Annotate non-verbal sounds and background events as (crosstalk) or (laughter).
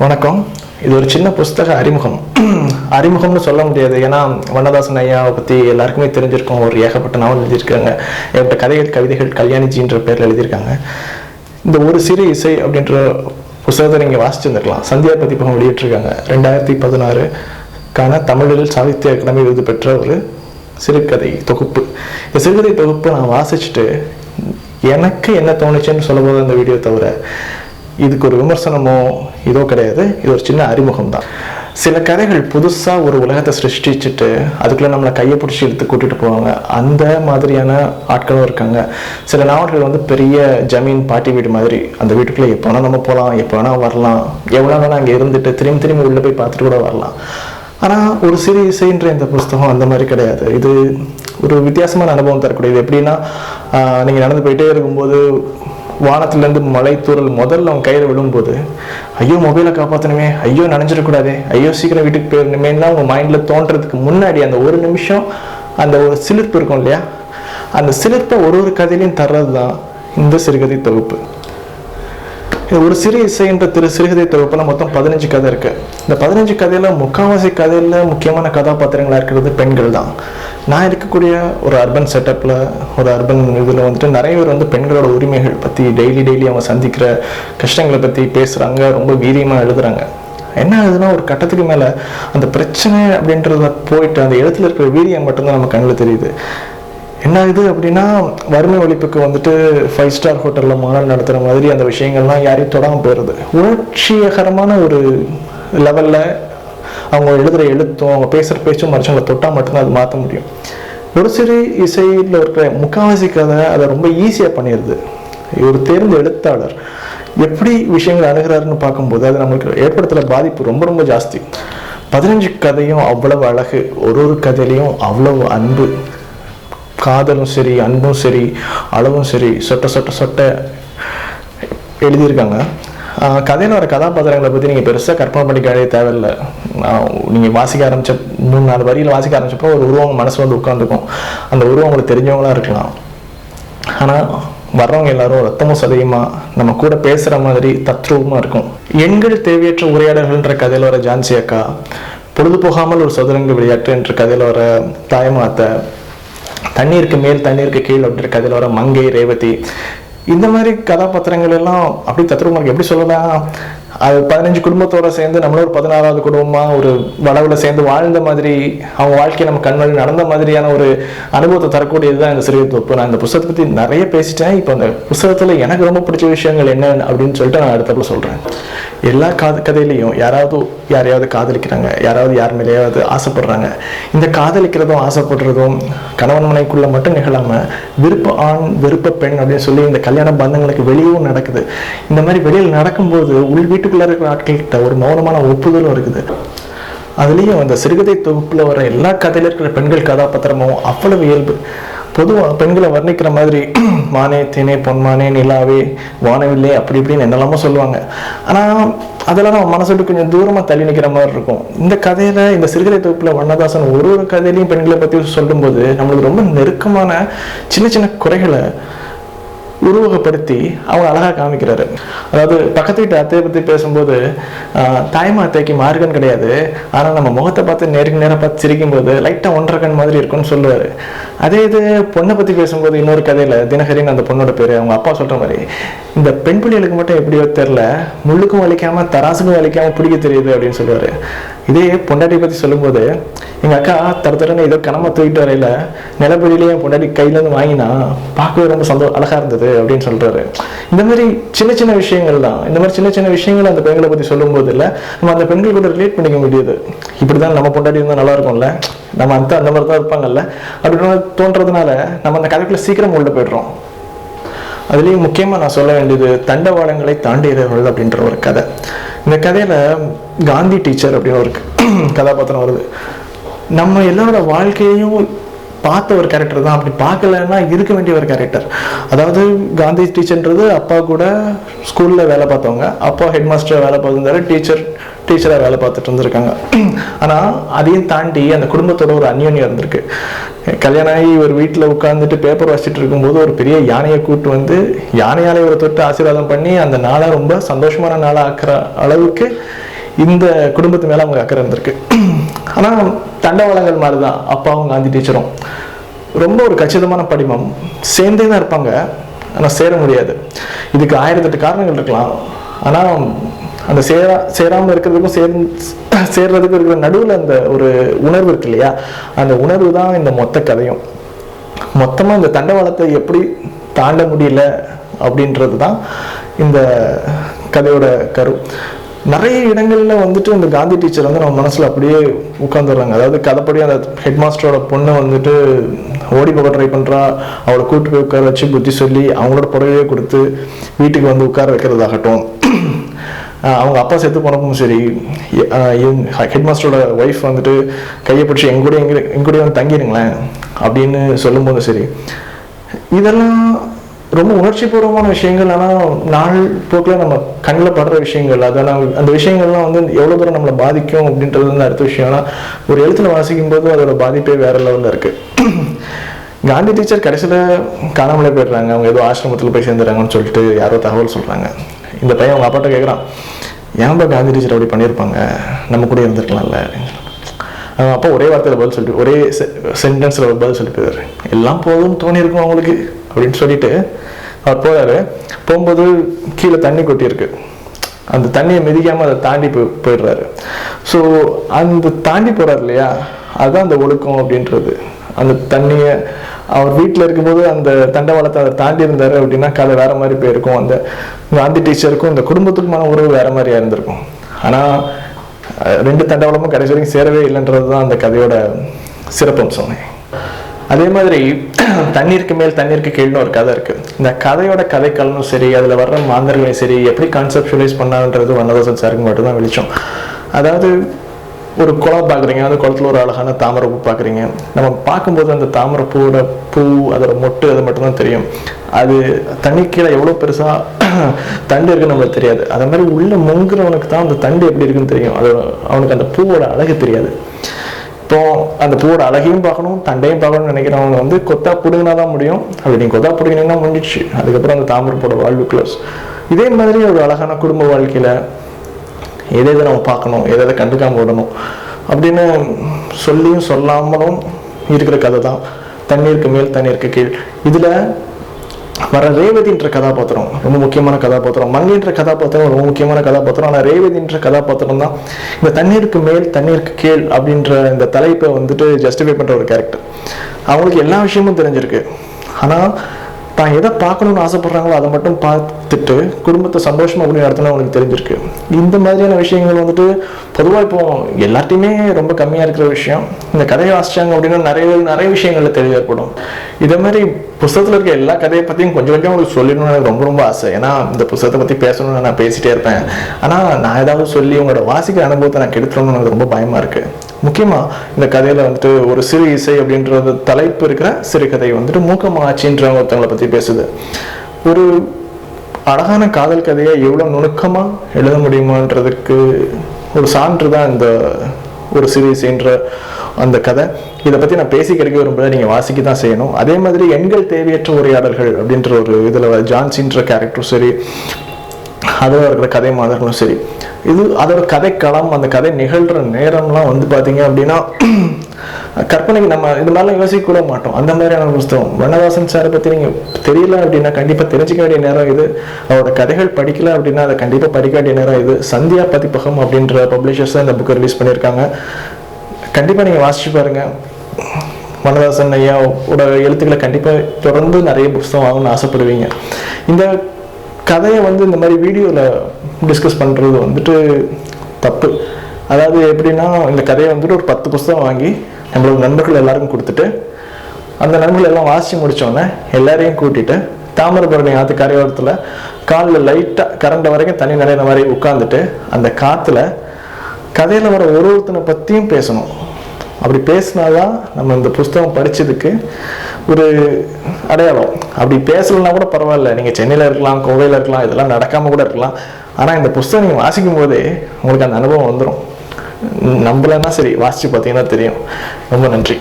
வணக்கம். இது ஒரு சின்ன புஸ்தக அறிமுகம். (clears throat) அறிமுகம்னு சொல்ல முடியாது. ஏன்னா வண்ணதாசன் ஐயாவை பற்றி எல்லாருக்குமே தெரிஞ்சிருக்கும். ஒரு ஏகப்பட்ட நாவல் எழுதியிருக்காங்க. ஏகப்பட்ட கதைகள் கவிதைகள் கல்யாணிஜின்ற பேரில் எழுதியிருக்காங்க. இந்த ஒரு சிறு இசை அப்படின்ற புஸ்தகத்தை நீங்கள் வாசிச்சிருந்துருக்கலாம். சந்தியா பதிப்பகம் வெளியிட்டிருக்காங்க. ரெண்டாயிரத்தி பதினாறுக்கான தமிழில் சாகித்ய அகாடமி விருது பெற்ற ஒரு சிறுகதை தொகுப்பு. இந்த சிறுகதை தொகுப்பை நான் வாசிச்சுட்டு எனக்கு என்ன தோணுச்சுன்னு சொல்லும்போது அந்த வீடியோ தவிர இதுக்கு ஒரு விமர்சனமோ இதோ கிடையாது. இது ஒரு சின்ன அறிமுகம் தான் சில கதைகள் புதுசாக ஒரு உலகத்தை சிருஷ்டிச்சுட்டு அதுக்குள்ளே நம்மளை கையை பிடிச்சி எடுத்து கூட்டிகிட்டு போவாங்க. அந்த மாதிரியான ஆட்களும் இருக்காங்க. சில நாவல்கள் வந்து பெரிய ஜமீன் பாட்டி வீடு மாதிரி அந்த வீட்டுக்குள்ளே எப்போ வேணால் நம்ம போகலாம் எப்போ வேணால் வரலாம். எவ்வளோ வேணால் அங்கே இருந்துட்டு திரும்பி திரும்பி உள்ளே போய் பார்த்துட்டு கூட வரலாம். ஆனால் ஒரு சிறு இசைன்ற இந்த புஸ்தகம் அந்த மாதிரி கிடையாது. இது ஒரு வித்தியாசமான அனுபவம் தரக்கூடியது. எப்படின்னா நீங்கள் நடந்து போயிட்டே இருக்கும்போது வானத்துலேருந்து மலை முதல்ல அவன் கையில் விழும்போது ஐயோ மொபைலை காப்பாற்றணுமே ஐயோ நினைஞ்சிடக்கூடாதே ஐயோ சீக்கிரம் வீட்டுக்கு போயிடணுமேனா உங்கள் மைண்டில் தோன்றதுக்கு முன்னாடி அந்த ஒரு நிமிஷம் அந்த ஒரு சிலிர்ப்பு இருக்கும் இல்லையா? அந்த சிலிர்ப்பை ஒரு ஒரு கதையிலையும் தர்றது தான் இந்த சிறுகதை தொகுப்பு. ஒரு சிறு இசைன்ற திரு சிறுகதை தொகுப்பில் மொத்தம் பதினஞ்சு கதை இருக்குது இந்த பதினஞ்சு கதையில் முக்கால்வாசி கதையில் முக்கியமான கதாபாத்திரங்களாக இருக்கிறது பெண்கள் தான். நான் இருக்கக்கூடிய ஒரு அர்பன் செட்டப்பில் ஒரு அர்பன் இதில் வந்துட்டு நிறைய பேர் வந்து பெண்களோட உரிமைகள் பற்றி டெய்லி டெய்லி அவங்க சந்திக்கிற கஷ்டங்களை பற்றி பேசுகிறாங்க ரொம்ப வீரியமாக எழுதுறாங்க. என்ன ஆகுதுன்னா ஒரு கட்டத்துக்கு மேலே அந்த பிரச்சனை அப்படின்றத போயிட்டு அந்த இடத்துல இருக்கிற வீரியம் மட்டும்தான் நம்ம கண்ணில் தெரியுது. என்ன ஆகுது அப்படின்னா வறுமை ஒழிப்புக்கு வந்துட்டு ஃபைவ் ஸ்டார் ஹோட்டலில் மாநாடு நடத்துகிற மாதிரி அந்த விஷயங்கள்லாம் யாரையும் தொடாமல் போயிடுது உணர்ச்சிகரமான ஒரு லெவலில் அவங்க எழுதுகிற எழுத்தும் அவங்க பேசுகிற பேச்சும் மனுஷங்களை தொட்டால் மட்டும்தான் அது மாற்ற முடியும். ஒரு சிறு இசையில் இருக்கிற முக்கால்வாசி கதை அதை ரொம்ப ஈஸியாக பண்ணிடுது. ஒரு தேர்ந்த எழுத்தாளர் எப்படி விஷயங்களை அணுகிறாருன்னு பார்க்கும்போது அது நம்மளுக்கு ஏற்படுத்துகிற பாதிப்பு ரொம்ப ரொம்ப ஜாஸ்தி. பதினஞ்சு கதையும் அவ்வளவு அழகு ஒரு ஒரு கதையிலையும் அவ்வளவு அன்பு. காதலும் சரி அன்பும் சரி அளவும் சரி சொட்ட சொட்ட சொட்ட எழுதியிருக்காங்க. கதையில் வர கதாபாத்திரங்களை பற்றி நீங்கள் பெருசாக கற்பனை பண்ணிக்கவே தேவையில்லை. நீங்கள் வாசிக்க ஆரம்பித்த மூணு நாலு வரியில் வாசிக்க ஆரம்பிச்சப்போ ஒரு உருவம் மனசு வந்து உட்காந்துக்கும் அந்த உருவம் உங்களுக்கு தெரிஞ்சவங்களா இருக்கலாம். ஆனால் வர்றவங்க எல்லாரும் ரத்தமும் சதையுமா நம்ம கூட பேசுகிற மாதிரி தத்ரூபமாக இருக்கும். எண்கள் தேவையற்ற உரையாடல்கள்ன்ற கதையில் வர ஜான்சி அக்கா பொழுது போகாமல் ஒரு சதுரங்க விளையாட்டு என்ற கதையில் வர தாயமாத்த தண்ணீருக்கு மேல் தண்ணீருக்கு கீழ் அப்படின்ற கதையில் வர மங்கை ரேவதி இந்த மாதிரி கதாபாத்திரங்கள் எல்லாம் அப்படி தத்துவமாக எப்படி சொல்லலாம்? அது பதினஞ்சு குடும்பத்தோட சேர்ந்து நம்மள ஒரு பதினாறாவது குடும்பமா ஒரு வளவுல சேர்ந்து வாழ்ந்த மாதிரி அவங்க வாழ்க்கையை நம்ம கண்வழி நடந்த மாதிரியான ஒரு அனுபவத்தை தரக்கூடியதுதான் இந்த சிறிய தொப்பு நான் இந்த புத்தகத்தை பத்தி நிறைய பேசிட்டேன். இப்போ அந்த புத்தகத்துல எனக்கு ரொம்ப பிடிச்ச விஷயங்கள் என்ன அப்படின்னு சொல்லிட்டு நான் அடுத்தப்ப சொல்றேன். எல்லா காத கதையிலையும் யாராவது யாரையாவது காதலிக்கிறாங்க யாராவது யார் மேலேயாவது ஆசைப்படுறாங்க. இந்த காதலிக்கிறதும் ஆசைப்படுறதும் கணவன் மனைக்குள்ள மட்டும் நிகழாம விருப்ப ஆண் விருப்ப பெண் அப்படின்னு சொல்லி இந்த கல்யாண பந்தங்களுக்கு வெளியும் நடக்குது. இந்த மாதிரி வெளியில் நடக்கும்போது உள்வீட்டு வீட்டுக்குள்ளே இருக்கிற ஆட்கள்கிட்ட ஒரு மௌனமான ஒப்புதலும் இருக்குது. அதுலேயும் அந்த சிறுகதை தொகுப்புல வர எல்லா கதையில இருக்கிற பெண்கள் கதாபாத்திரமும் அவ்வளவு இயல்பு. பொதுவாக பெண்களை வர்ணிக்கிற மாதிரி (clears throat) மானே தேனே பொன்மானே நிலாவே வானவில்லை அப்படி இப்படின்னு என்னெல்லாமோ சொல்லுவாங்க. ஆனால் அதெல்லாம் நம்ம மனசு விட்டு கொஞ்சம் தூரமாக தள்ளி நிற்கிற மாதிரி இருக்கும். இந்த கதையில இந்த சிறுகதை தொகுப்புல வண்ணதாசன் ஒரு ஒரு கதையிலையும் பெண்களை பற்றி சொல்லும்போது நம்மளுக்கு ரொம்ப நெருக்கமான சின்ன சின்ன குறைகளை உருவகப்படுத்தி அவங்க அழகாக காமிக்கிறாரு. அதாவது பக்கத்து வீட்டு அத்தையை பற்றி பேசும்போது தாய்மா அத்தைக்கு மார்கன் கிடையாது. ஆனால் நம்ம முகத்தை பார்த்து நேருக்கு நேராக பார்த்து சிரிக்கும்போது லைட்டாக ஒன்றரை கண் மாதிரி இருக்கும்னு சொல்லுவார். அதே இது பொண்ணை பற்றி பேசும்போது இன்னொரு கதையில் தினகரின்னு அந்த பொண்ணோட பேர் அவங்க அப்பா சொல்கிற மாதிரி இந்த பெண் பிள்ளைகளுக்கு மட்டும் எப்படியோ தெரில முள்ளுக்கும் வலிக்காம தராசுக்கும் வலிக்காம பிடிக்க தெரியுது அப்படின்னு சொல்லுவார். இதே பொண்டாட்டியை பற்றி சொல்லும்போது எங்கள் அக்கா தர தரன்னு ஏதோ கனமா தூக்கிட்டு வரையில நிலப்படியிலேயே என் பொண்டாட்டி கையிலேருந்து வாங்கினா பார்க்கவே ரொம்ப சந்தோ அழகா இருந்தது அப்படின்னு சொல்றாரு. இந்த மாதிரி சின்ன சின்ன விஷயங்கள் தான். இந்த மாதிரி சின்ன சின்ன விஷயங்கள் அந்த பெண்களை பற்றி சொல்லும்போது இல்லை நம்ம அந்த பெண்கள் கூட ரிலேட் பண்ணிக்க முடியுது. இப்படிதான் நம்ம பொண்டாட்டி இருந்தால் நல்லா இருக்கும்ல? நம்ம அந்த அந்த மாதிரி தான் இருப்பாங்கல்ல அப்படின்னு தோன்றதுனால நம்ம அந்த கதைக்குள்ளே சீக்கிரம் உள்ள போயிடுறோம். அதுலேயும் முக்கியமாக நான் சொல்ல வேண்டியது தண்டவாளங்களை தாண்டியவர்கள் அப்படின்ற ஒரு கதை. இந்த கதையில் காந்தி டீச்சர் அப்படின்னு ஒரு (clears throat) கதாபாத்திரம் வருது. நம்ம எல்லாரோட வாழ்க்கையையும் பார்த்த ஒரு கேரக்டர் தான். அப்படி பார்க்கலன்னா இருக்க வேண்டிய ஒரு கேரக்டர் அதாவது காந்தி டீச்சர்ன்றது அப்பா கூட ஸ்கூலில் வேலை பார்த்தவங்க. அப்பா ஹெட் மாஸ்டர் வேலை பார்த்துருந்தாரு டீச்சர் டீச்சராக வேலை பார்த்துட்டு இருந்திருக்காங்க. ஆனால் அதையும் தாண்டி அந்த குடும்பத்தோட ஒரு அந்யோன்யம் இருந்திருக்கு. கல்யாணம் ஆகி ஒரு வீட்டில் உட்காந்துட்டு பேப்பர் வச்சுட்டு இருக்கும்போது ஒரு பெரிய யானையை கூட்டு வந்து யானையாலே இவரை தொட்டு ஆசீர்வாதம் பண்ணி அந்த நாளை ரொம்ப சந்தோஷமான நாளாக ஆக்குற அளவுக்கு இந்த குடும்பத்து மேலே அவங்க அக்கறை இருந்திருக்கு. ஆனால் தண்டவாளங்கள் மாதிரி தான் அப்பாவும் காந்தி டீச்சரும். ரொம்ப ஒரு கச்சிதமான படிமம். சேர்ந்தே தான் இருப்பாங்க. ஆனால் சேர முடியாது. இதுக்கு ஆயிரத்தெட்டு காரணங்கள் இருக்கலாம். ஆனால் அந்த சேரா சேராமல் இருக்கிறதுக்கும் சேர் சேர்றதுக்கும் இருக்கிற நடுவில் அந்த ஒரு உணர்வு இருக்கு இல்லையா? அந்த உணர்வு தான் இந்த மொத்த கதையும். மொத்தமாக இந்த தண்டவாளத்தை எப்படி தாண்ட முடியல அப்படின்றது தான் இந்த கதையோட கரு. நிறைய இடங்கள்ல வந்துட்டு இந்த காந்தி டீச்சர் வந்து நம்ம மனசுல அப்படியே உட்காந்துடுறாங்க அதாவது கதைப்படி அந்த ஹெட் மாஸ்டரோட பொண்ணை வந்துட்டு ஓடி போக ட்ரை பண்றா. அவளை கூட்டு போய் உட்கார வச்சு புத்தி சொல்லி அவங்களோட புடவையே கொடுத்து வீட்டுக்கு வந்து உட்கார வைக்கிறதாகட்டும். அவங்க அப்பா செத்து போனப்பும் சரி ஹெட் மாஸ்டரோட ஒய்ஃப் வந்துட்டு கையை பிடிச்சி எங்க எங்க எங்கூடயே வந்து தங்கிடுங்களேன் அப்படின்னு சொல்லும்போது சரி. இதெல்லாம் ரொம்ப உணர்ச்சிபூர்வமான விஷயங்கள். ஆனால் நாள் போக்கில் நம்ம கண்ணில் படுற விஷயங்கள் அதெல்லாம் அந்த விஷயங்கள்லாம் வந்து எவ்வளோ தூரம் நம்மளை பாதிக்கும் அப்படின்றது வந்து அடுத்த விஷயம். ஆனால் ஒரு எழுத்துல வாசிக்கும் போது அதோட பாதிப்பே வேற லெவலில் இருக்கு. காந்தி டீச்சர் கடைசியில் காணாமலே போயிடுறாங்க. அவங்க ஏதோ ஆசிரமத்தில் போய் சேர்ந்துடுறாங்கன்னு சொல்லிட்டு யாரோ தகவல் சொல்கிறாங்க இந்த பையன் அவங்க அப்பாட்ட கேட்குறான் ஏன்பா காந்தி டீச்சர் அப்படி பண்ணியிருப்பாங்க நம்ம கூட இருந்திருக்கலாம்ல அவங்க அப்பா ஒரே வார்த்தையில் பதில் சொல்லிட்டு ஒரே சென்டென்ஸில் ஒரு பதில் சொல்லிட்டு போயிடுறாரு. எல்லாம் போதும் தோணி இருக்கும் அவங்களுக்கு அப்படின்னு சொல்லிட்டு அவர் போறாரு. போகும்போது கீழே தண்ணி கொட்டியிருக்கு அந்த தண்ணியை மிதிக்காம அதை தாண்டி போய் போயிடுறாரு. ஸோ அந்த தாண்டி போறாரு இல்லையா? அதுதான் அந்த ஒழுக்கம் அப்படின்றது. அந்த தண்ணியை அவர் வீட்டில் இருக்கும்போது அந்த தண்டவாளத்தை அதை தாண்டி இருந்தாரு அப்படின்னா கதை வேற மாதிரி போயிருக்கும். அந்த காந்தி டீச்சருக்கும் இந்த குடும்பத்துக்குமான உறவு வேற மாதிரியா இருந்திருக்கும். ஆனால் ரெண்டு தண்டவாளமும் கடைசி வரைக்கும் சேரவே இல்லைன்றது தான் அந்த கதையோட சிறப்பம்சம். அதே மாதிரி (clears throat) தண்ணீருக்கு மேல் தண்ணீருக்கு கீழ்னு ஒரு கதை இருக்கு. இந்த கதையோட கதைக்களமும் சரி அதுல வர்ற மாந்தர்களையும் சரி எப்படி கான்செப்டுவலைஸ் பண்ணான்றது வண்ணதாசன் சாருக்கு மட்டும்தான் வெளிச்சம். அதாவது ஒரு குளம் பார்க்குறீங்க அந்த குளத்துல ஒரு அழகான தாமரை பூ பார்க்குறீங்க நம்ம பார்க்கும்போது அந்த தாமரை பூவோட பூ அதோட மொட்டு அது மட்டும்தான் தெரியும். அது தண்ணி கீழே எவ்வளோ பெருசா (clears throat) தண்டு இருக்குன்னு நம்மளுக்கு தெரியாது. அதே மாதிரி உள்ள முங்குறவனுக்கு தான் அந்த தண்டு எப்படி இருக்குன்னு தெரியும். அது அவனுக்கு அந்த பூவோட அழகு தெரியாது. இப்போ அந்த பூவோட அழகையும் பார்க்கணும் தண்டையும் பார்க்கணும்னு நினைக்கிறவங்க வந்து கொத்தா பிடுங்கினா தான் முடியும். அப்படி நீங்கள் கொத்தா பிடுங்கினீங்கன்னா முடிஞ்சிச்சு அதுக்கப்புறம் அந்த தாமரைப்போட வாழ்வு க்ளோஸ் இதே மாதிரி ஒரு அழகான குடும்ப வாழ்க்கையில எதை எதை நம்ம பார்க்கணும் எதை எதை கண்டுக்காமல் விடணும் அப்படின்னு சொல்லியும் சொல்லாமலும் இருக்கிற கதை தான் தண்ணீருக்கு மேல் தண்ணீருக்கு கீழ். இதுல வர ரேவதின்ற கதாபாத்திரம் ரொம்ப முக்கியமான கதாபாத்திரம் மங்கின்ற கதாபாத்திரம் ரொம்ப முக்கியமான கதாபாத்திரம். ஆனால் ரேவதின்ற கதாபாத்திரம் தான் இந்த தண்ணீருக்கு மேல் தண்ணீருக்கு கீழ் அப்படின்ற இந்த தலைப்பை வந்துட்டு ஜஸ்டிஃபை பண்ற ஒரு கேரக்டர் அவங்களுக்கு எல்லா விஷயமும் தெரிஞ்சிருக்கு. ஆனால் தான் எதை பார்க்கணும்னு ஆசைப்படுறாங்களோ அதை மட்டும் பார்த்துட்டு குடும்பத்தை சந்தோஷமா அப்படி நடத்தணும் அவங்களுக்கு தெரிஞ்சிருக்கு. இந்த மாதிரியான விஷயங்கள் வந்துட்டு பொதுவாக இப்போ எல்லாத்தையுமே ரொம்ப கம்மியா இருக்கிற விஷயம். இந்த கதையை வாசிச்சாங்க அப்படின்னா நிறைய நிறைய விஷயங்கள்ல தெளிவு ஏற்படும். இதே மாதிரி புஸ்தகத்தில் இருக்க எல்லா கதையை பத்தியும் கொஞ்சம் கொஞ்சம் உங்களுக்கு சொல்லணும்னு எனக்கு ரொம்ப ரொம்ப ஆசை. ஏன்னா இந்த புஸ்தகத்தை பத்தி பேசணும்னு நான் பேசிட்டே இருப்பேன். ஆனா நான் ஏதாவது சொல்லி உங்களோட வாசிக்கிற அனுபவத்தை நான் கெடுத்துடணும்னு எனக்கு ரொம்ப பயமா இருக்கு. முக்கியமாக இந்த கதையில் வந்துட்டு ஒரு சிறு இசை அப்படின்றது தலைப்பு இருக்கிற சிறுகதை வந்துட்டு மூக்கமாச்சின்ற ஒருத்தவங்களை பற்றி பேசுது. ஒரு அழகான காதல் கதையை எவ்வளோ நுணுக்கமாக எழுத முடியுமான்றதுக்கு ஒரு சான்று தான் இந்த ஒரு சீரீஸ்ன்ற அந்த கதை. இதை பற்றி நான் பேசி கிடைக்க நீங்கள் வாசிக்க தான் செய்யணும். அதே மாதிரி எண்கள் தேவையற்ற உரையாடல்கள் அப்படின்ற ஒரு இதில் ஜான்சின்ற கேரக்டரும் சரி அதில் இருக்கிற கதை மாதர்களும் சரி. இது அதோட கதைக்களம் அந்த கதை நிகழ்கிற நேரம்லாம் வந்து பார்த்தீங்க அப்படின்னா கற்பனைக்கு நம்ம இது மாதிரிலாம் யோசிக்க கூட மாட்டோம். அந்த மாதிரியான புஸ்தகம். வண்ணதாசன் சாரை பற்றி நீங்கள் தெரியல அப்படின்னா கண்டிப்பாக தெரிஞ்சிக்க வேண்டிய நேரம் இது. அவரோட கதைகள் படிக்கல அப்படின்னா அதை கண்டிப்பாக படிக்க வேண்டிய நேரம் இது. சந்தியா பதிப்பகம் அப்படின்ற பப்ளிஷர்ஸ் இந்த புக்கை ரிலீஸ் பண்ணியிருக்காங்க. கண்டிப்பாக நீங்கள் வாசிச்சு பாருங்கள் வண்ணதாசன் ஐயாவோட எழுத்துக்களை கண்டிப்பாக தொடர்ந்து நிறைய புஸ்தகம் வாங்கணும்னு ஆசைப்படுவீங்க. இந்த கதையை வந்து இந்த மாதிரி வீடியோவில் டிஸ்கஸ் பண்ணுறது வந்துட்டு தப்பு. அதாவது எப்படின்னா இந்த கதையை வந்துட்டு ஒரு பத்து புஸ்தகம் வாங்கி நம்மளோட நண்பர்கள் எல்லாருக்கும் கொடுத்துட்டு அந்த நண்பர்கள் எல்லாம் வாசி முடித்தோடனே எல்லாரையும் கூட்டிட்டு தாமிரபரணி ஆற்று கரையோரத்தில் காலில் லைட்டாக கரண்ட வரைக்கும் தண்ணி நிறைய மாதிரி உட்காந்துட்டு அந்த காற்றுல கதையில் வர ஒரு ஒருத்தனை பற்றியும் பேசணும். அப்படி பேசினாதான் நம்ம இந்த புஸ்தகம் படித்ததுக்கு ஒரு அடையாளம். அப்படி பேசலைன்னா கூட பரவாயில்ல. நீங்கள் சென்னையில் இருக்கலாம் கோவையில் இருக்கலாம் இதெல்லாம் நடக்காமல் கூட இருக்கலாம். ஆனால் இந்த புஸ்தகம் நீங்கள் வாசிக்கும் போதே உங்களுக்கு அந்த அனுபவம் வந்துடும் நம்பலைன்னா சரி வாசித்து பார்த்தீங்கன்னா தெரியும். ரொம்ப நன்றி.